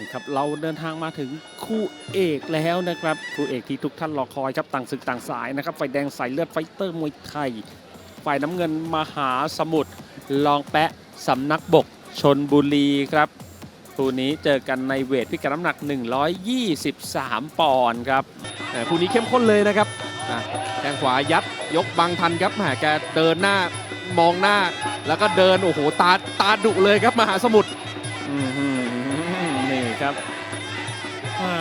นี่ครับเราเดินทางมาถึงคู่เอกแล้วนะครับคู่เอกที่ทุกท่านรอคอยครับต่างศึกต่างสายนะครับไฟแดงสายเลือดไฟเตอร์มวยไทยฝ่ายน้ำเงินมหาสมุทรลองแปะสำนักบกชนบุรีครับคู่นี้เจอกันในเวทพิกัดน้ำหนัก 123 ปอนด์ครับเอ่อคู่นี้เข้มข้นเลยนะครับอะแข้งขวายัดยกบังทันครับแหมแกเดินหน้ามองหน้า แล้วก็เดินโอ้โหตาตาดุเลยครับมหาสมุทรอื้อหือนี่ ครับอ่า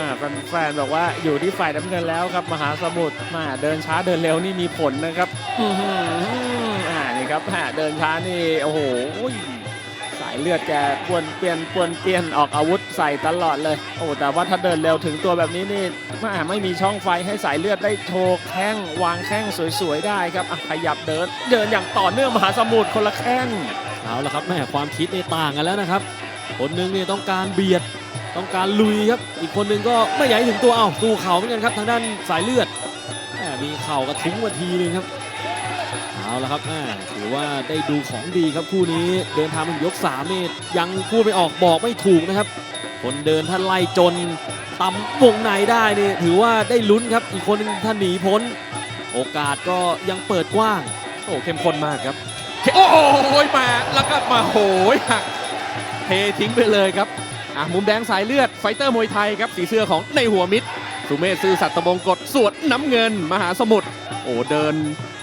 แฟนๆบอกว่าอยู่ที่ฝ่ายน้ำเงินแล้วครับ มหาสมุทรมาเดินช้าเดินเร็วนี่มีผลนะครับอื้อหืออ่านี่ครับอ่าเดินช้านี่โอ้โหสายเลือดแกปวนเปลี่ยนปวนเปลี่ยนออกอาวุธใส่ตลอดเลย โอ้แต่ว่าถ้าเดินเร็วถึงตัวแบบนี้นี่มาไม่มีช่องไฟให้สายเลือดได้โชว์แข้งวางแข้งสวยๆได้ครับอะขยับเดิน เดินอย่างต่อเนื่องมหาสมุทรคนละแข้งเอาละครับแม่ความคิดในต่างกันแล้วนะครับคนหนึงเนี่ยต้องการเบียด ต้องการลุยครับอีกคนหนึงก็ไม่ให้ถึงตัวเอ้าสู้เข่าเหมือนกันครับทางด้านสายเลือดมีเข่ากระทุ้งมาทีนึงครับเอาละครับถือว่าได้ดูของดีครับคู่นี้เดินทางมาถึงยกสามนี่ยังพูดไม่ออกบอกไม่ถูกนะครับ คนเดินท่านไล่จนตำวงในได้นี่ถือว่าได้ลุ้นครับอีกคนหนึงท่านหนีพ้น โอกาสก็ยังเปิดกว้างโอ้เข้มข้นมากครับโอ้โหมาแล้วก็มาโหยหักเททิ้งไปเลยครับ อะมุมแดงสายเลือดไฟเตอร์มวยไทยครับสีเสื้อของในหัวมิดสุเมธซื่อสัตย์ตะบงกฎสวดน้ำเงิน มหาสมุทรโอ้เดิน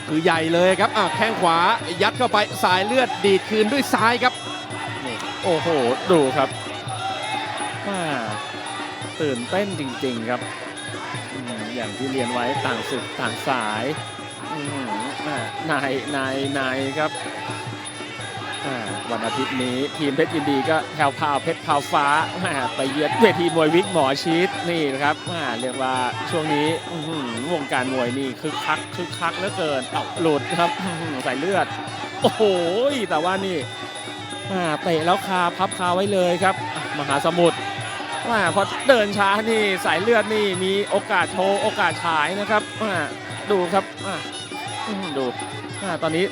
คือใหญ่เลยครับอะแข้งขวายัดเข้าไปสายเลือดดีดคืนด้วยซ้ายครับ โอ้โห ดูครับว่าตื่นเต้นจริง ๆครับอืมอย่างที่เรียนไว้ต่างศึกต่างสายอื้อหืออ่านายนายนายครับ วันอาทิตย์นี้ทีมเพชรยินดีก็แถวพาวเพชรพาวฟ้าไปเยือนเวทีมวยวิกหมอชีตนี่นะครับเรียกว่าช่วงนี้วงการมวยนี่คึกคักคึกคักเหลือเกินเอาหลุดครับใส่เลือด โอ้โหแต่ว่านี่เตะแล้วคาพับคาไว้เลยครับ มหาสมุทรว่าพอเดินช้านี่สายเลือดนี่มีโอกาสโชว์โอกาสฉายนะครับดูครับดู อ่าตอนนี้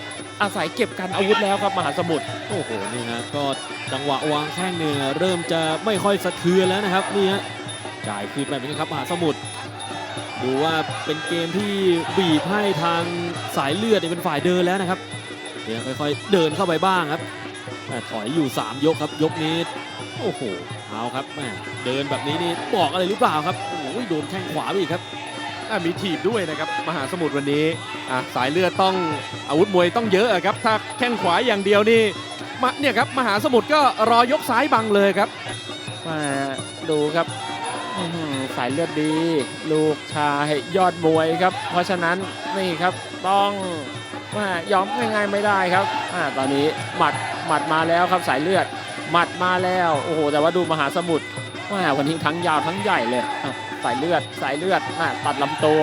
อาศัยเก็บกันอาวุธแล้วครับมหาสมุทรโอ้โหนี่ฮะก็จังหวะวางแข้งเนี่ยเริ่มจะไม่ค่อยสะเทือนแล้วนะครับนี่ฮะจ่ายคืนไปเหมือนกันครับมหาสมุทรดูว่าเป็นเกมที่บีบให้ทางสายเลือดเนี่ยเป็นฝ่ายเดินแล้วนะครับเนี่ยค่อยๆเดินเข้าไปบ้างครับแต่ถอยอยู่ 3 ยกครับยกนี้โอ้โหเอาครับแม่เดินแบบนี้นี่บอกอะไรหรือเปล่าครับโอ้โหโดนแข้งขวาไปอีกครับ อะมีถีบด้วยนะครับ มหาสมุทรวันนี้อะสายเลือดต้องอาวุธมวยต้องเยอะครับถ้าแข้งขวาอย่างเดียวนี่มาเนี่ยครับมหาสมุทรก็รอยกซ้ายบังเลยครับมาดูครับสายเลือดดี ลูกชายยอดมวยครับ เพราะฉะนั้นนี่ครับต้องมายอมง่ายๆไม่ได้ครับอตอนนี้หมัดหมัดมาแล้วครับสายเลือดหมัดมาแล้วโอ้โหแต่ว่าดูมหาสมุทรว่าวันนี้ทั้งยาวทั้งใหญ่เลย สายเลือดสายเลือดอะตัดลำตัว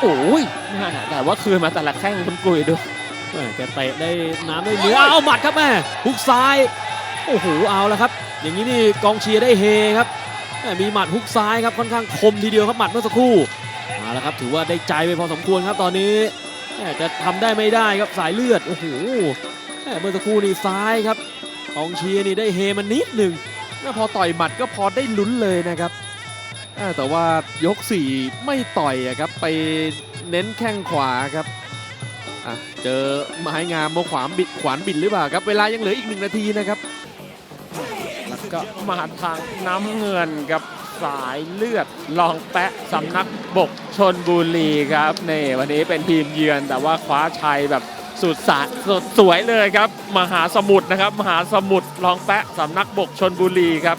โอ้ยอ่แต่ว่าคืนมาแต่ละแข้งคุณกุยดูแกเตะได้น้ำได้เนื้อเอาหมัดครับแม่ฮุกซ้ายโอ้โหเอาแล้วครับ อย่างนี้นี่กองเชียร์ได้เฮครับแม่มีหมัดฮุกซ้ายครับค่อนข้างคมทีเดียวครับหมัดเมื่อสักครู่เอาละครับถือว่าได้ใจไปพอสมควรครับตอนนี้แม่จะทำได้ไม่ได้ครับสายเลือดโอ้โหแม่เมื่อสักครู่นี่ซ้ายครับกองเชียร์นี่ได้เฮมันนิดหนึ่งพอต่อยหมัดก็พอได้ลุ้นเลยนะครับ แต่ว่ายก 4 ไม่ต่อยอครับ ไปเน้นแข้งขวาครับเจอไม้งามโมขวามบิดขวานบิดหรือเปล่าครับ เวลายังเหลืออีกหนึ่งนาทีนะครับ แล้วก็มาทางน้ำเงินกับสายเลือดลองแปะสำนักบกชนบุรีครับนี่วันนี้เป็นทีมเยือนแต่ว่าคว้าชัยแบบสุดสะสุดสวยเลยครับ มหาสมุทรนะครับ มหาสมุทรลองแปะสำนักบกชนบุรีครับ